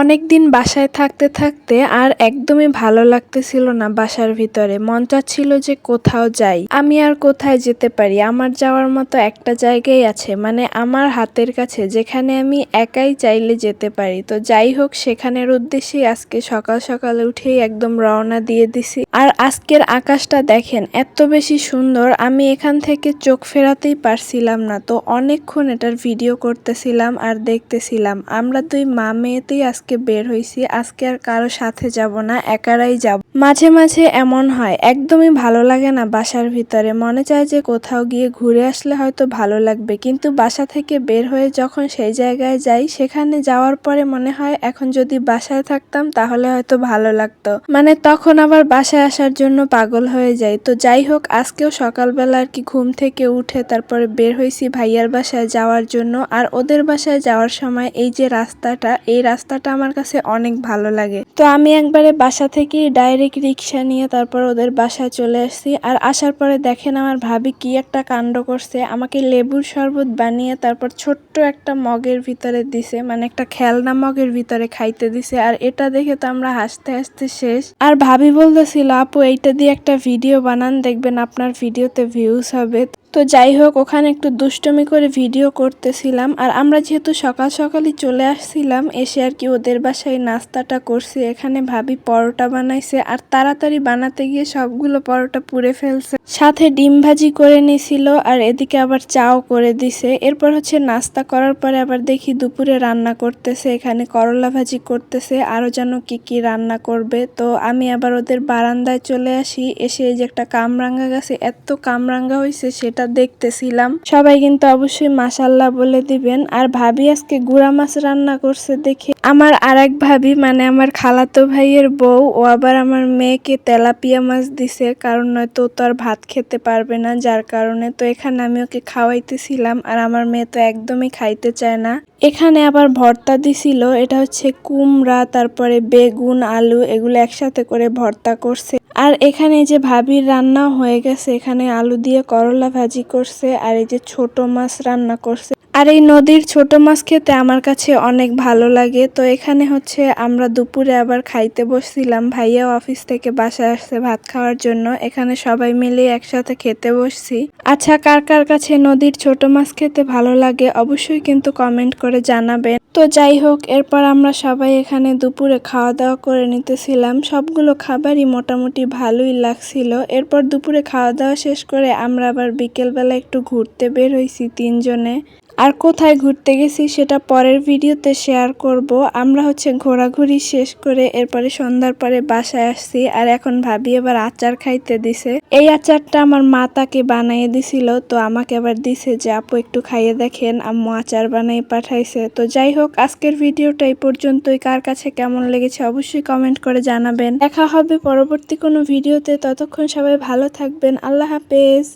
অনেক দিন বাসায় থাকতে থাকতে আর একদমই ভালো লাগতেছিল না বাসার ভিতরে। মন চাচ্ছিল যে কোথাও যাই। আমি আর কোথায় যেতে পারি? আমার যাওয়ার মতো একটা জায়গায় আছে মানে আমার হাতের কাছে, যেখানে আমি একাই চাইলে যেতে পারি। তো যাই হোক, সেখানের উদ্দেশ্যেই আজকে সকাল সকাল উঠেই একদম রওনা দিয়ে দিছি। আর আজকের আকাশটা দেখেন, এত বেশি সুন্দর। আমি এখান থেকে চোখ ফেরাতেই পারছিলাম না। তো অনেকক্ষণ এটার ভিডিও করতেছিলাম আর দেখতেছিলাম। আমরা দুই মা মেয়েতেই আজকে বের হয়েছি আজকে আর কারও সাথে যাব না, একারাই যাব। মাঝে মাঝে এমন হয়, একদমই ভালো লাগে না বাসার ভিতরে। মনে চায় যে কোথাও গিয়ে ঘুরে আসলে হয়তো ভালো লাগবে, কিন্তু বাসা থেকে বের হয়ে যখন সেই জায়গায় যাই, সেখানে যাওয়ার পরে মনে হয় এখন যদি বাসায় থাকতাম তাহলে হয়তো ভালো লাগতো। মানে তখন আবার বাসায় আসার জন্য পাগল হয়ে যাই। তো যাই হোক, আজকেও সকালবেলা আর কি ঘুম থেকে উঠে তারপরে বের হয়েছি ভাইয়ার বাসায় যাওয়ার জন্য। আর ওদের বাসায় যাওয়ার সময় এই যে রাস্তাটা, এই রাস্তাটা আমার কাছে অনেক ভালো লাগে। তো আমি একবারে বাসা থেকে ডাইরেক্ট রিক্সা নিয়ে তারপর ওদের বাসায় চলে আসছি। আর আসার পরে দেখেন আমার ভাবি কি একটা কাণ্ড করছে। আমাকে লেবুর শরবত বানিয়ে তারপর ছোট্ট একটা মগের ভিতরে দিছে মানে একটা খেলনা মগের ভিতরে খাইতে দিছে। আর এটা দেখে তো আমরা হাসতে হাসতে শেষ। আর ভাবি বলতেছিল, আপু, এইটা দিয়ে একটা ভিডিও বানান, দেখবেন আপনার ভিডিওতে ভিউজ হবে। তো যাই হোক, ওখানে একটু দুষ্টমি করে ভিডিও করতেছিলাম। আর আমরা যেহেতু সকাল সকালই চলে আসছিলাম, এসে আর কি ওদের বাসায় নাস্তাটা করছি। এখানে ভাবি পরোটা বানাইছে আর তাড়াতাড়ি বানাতে গিয়ে সবগুলো পরোটা পুড়ে ফেলছে। সাথে ডিম ভাজি করে নিছিল আর এদিকে আবার চাও করে দিছে। এরপর হচ্ছে নাস্তা করার পরে আবার দেখি দুপুরে রান্না করতেছে, এখানে করলা ভাজি করতেছে, আরও যেন কি কি রান্না করবে। তো আমি আবার ওদের বারান্দায় চলে আসি, এসে এই যে একটা কামরাঙ্গা গাছে, এত কামরাঙ্গা হয়েছে সেটা দেখতেছিলাম। সবাই কিন্তু অবশ্যই মাসাল্লাহ বলে দিবেন। আর ভাবি আজকে গুড়া মাছ রান্না করছে দেখে। আমার আর এক ভাবি মানে আমার খালাতো ভাইয়ের বউ, ও আবার আমার মেয়েকে তেলাপিয়া মাছ দিছে, কারণ নয়তো তো আর ভাত খেতে পারবে না, যার কারণে তো এখানে আমি ওকে খাওয়াইতেছিলাম, আর আমার মেয়ে তো একদমই খাইতে চায় না। এখানে আবার ভর্তা দিছিল, এটা হচ্ছে কুমড়া, তারপরে বেগুন, আলু, এগুলো একসাথে করে ভর্তা করছে। আর এখানে যে ভাবির রান্না হয়ে গেছে, এখানে আলু দিয়ে করলা ভাজি করছে আর এই যে ছোট মাছ রান্না করছে আর এই নদীর ছোট মাছ খেতে আমার কাছে অনেক ভালো লাগে। তো এখানে হচ্ছে আমরা দুপুরে আবার খাইতে বসছিলাম। ভাইয়া অফিস থেকে বাসায় আসছে ভাত খাওয়ার জন্য। এখানে সবাই মিলে একসাথে খেতে বসছি। আচ্ছা কার কার কাছে নদীর ছোট মাছ খেতে ভালো লাগে অবশ্যই কিন্তু কমেন্ট করে জানাবেন। তো যাই হোক, এরপর আমরা সবাই এখানে দুপুরে খাওয়া দাওয়া করে নিতেছিলাম। সবগুলো খাবারই মোটামুটি ভালোই লাগছিল। এরপর দুপুরে খাওয়া দাওয়া শেষ করে আমরা আবার বিকেলবেলা একটু ঘুরতে বের হয়েছি তিনজনে। আর কোথায় ঘুরতে গেছি সেটা পরের ভিডিওতে শেয়ার করব। আমরা হচ্ছে ঘোরাঘুরি শেষ করে এরপরে সন্ধ্যার পরে বাসায় আসছি আর এখন ভাবি এবার আচার খাইতে দিছে। এই আচারটা আমার মা তাকে বানিয়ে দিছিল, তো আমাকে আবার দিছে যে, আপু, একটু খাইয়ে দেখেন, আম্মু আচার বানিয়ে পাঠাইছে। তো যাই হোক, আজকের ভিডিওটা এই পর্যন্তই। কার কাছে কেমন লেগেছে অবশ্যই কমেন্ট করে জানাবেন। দেখা হবে পরবর্তী কোনো ভিডিওতে। ততক্ষণ সবাই ভালো থাকবেন। আল্লাহ হাফেজ।